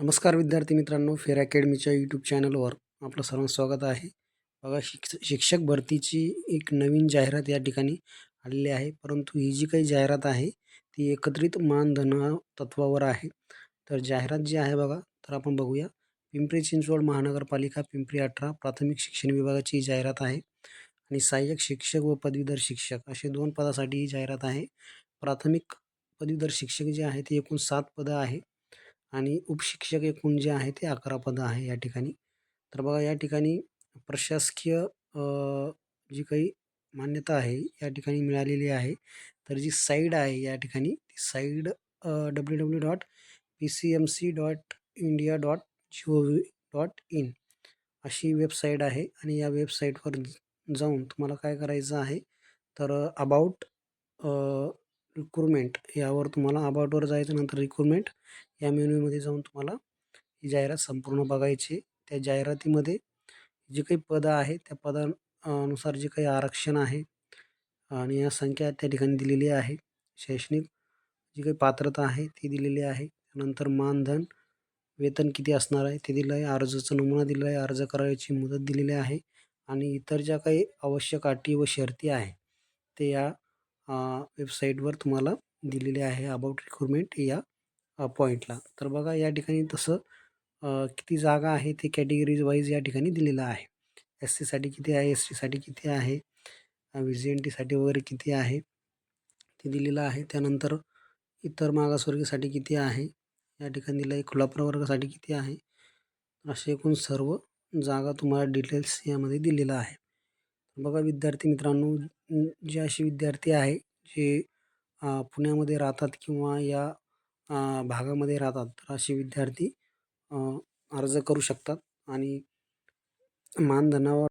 नमस्कार विद्यार्थी मित्रांनो फेर अकॅडमीच्या यूट्यूब चॅनलवर आपलं सर्वांचं स्वागत आहे. बघा शिक्ष शिक्षक भरतीची एक नवीन जाहिरात या ठिकाणी आलेली आहे. परंतु ही जी काही जाहिरात आहे ती एकत्रित मानधन तत्वावर आहे. तर जाहिरात जी आहे बघा तर आपण बघूया. पिंपरी चिंचवड महानगरपालिका पिंपरी अठरा प्राथमिक शिक्षण विभागाची ही जाहिरात आहे. आणि सहाय्यक शिक्षक व पदवीधर शिक्षक असे दोन पदासाठी ही जाहिरात आहे. प्राथमिक पदवीधर शिक्षक जे आहे ते एकूण सात पदं आहे. आणि उपशिक्षक एकूण जे आहे ते अकरा पदं आहे या ठिकाणी. तर बघा या ठिकाणी प्रशासकीय जी काही मान्यता आहे या ठिकाणी मिळालेली आहे. तर जी साईड आहे या ठिकाणी ती site W W dot P C M C dot India dot G O V dot in अशी वेबसाईट आहे आणि या वेबसाईटवर जाऊन तुम्हाला काय करायचं आहे तर अबाउट रिक्रुटमेंट यावर तुम्हाला अबाउटवर जायचं नंतर रिक्रुटमेंट या मेन्यूमध्ये जाऊन तुम्हाला ही जाहिरात संपूर्ण बघायची त्या जाहिरातीमध्ये जी काही पदं आहे त्या पदानुसार जे काही आरक्षण आहे आणि या संख्या त्या ठिकाणी दिलेली आहे. शैक्षणिक जी काही पात्रता आहे ती दिलेली आहे. नंतर मानधन वेतन किती असणार आहे ते दिलं आहे. अर्जाचा नमुना दिला आहे अर्ज करायची मुदत दिलेली आहे. आणि इतर ज्या काही आवश्यक अटी व शर्ती आहे ते या वेबसाईटवर तुम्हाला दिलेले आहे अबाउट रिक्रुटमेंट या पॉईंटला तर बघा या ठिकाणी तसं किती जागा आहे ते कॅटेगरीज वाईज या ठिकाणी दिलेलं आहे. एस सीसाठी किती आहे एस टीसाठी किती आहे व्ही जी एन टीसाठी वगैरे किती आहे ते दिलेलं आहे. त्यानंतर इतर मागासवर्गीसाठी किती आहे या ठिकाणी दिलं आहे. खुला प्रवर्गासाठी किती आहे असे एकूण सर्व जागा तुम्हाला डिटेल्स यामध्ये दिलेलं आहे. बघा विद्यार्थी मित्रांनो जे असे विद्यार्थी आहे जे पुण्यामध्ये राहतात किंवा या भागामध्ये राहतात तर असे विद्यार्थी अर्ज करू शकतात आणि मानधनावर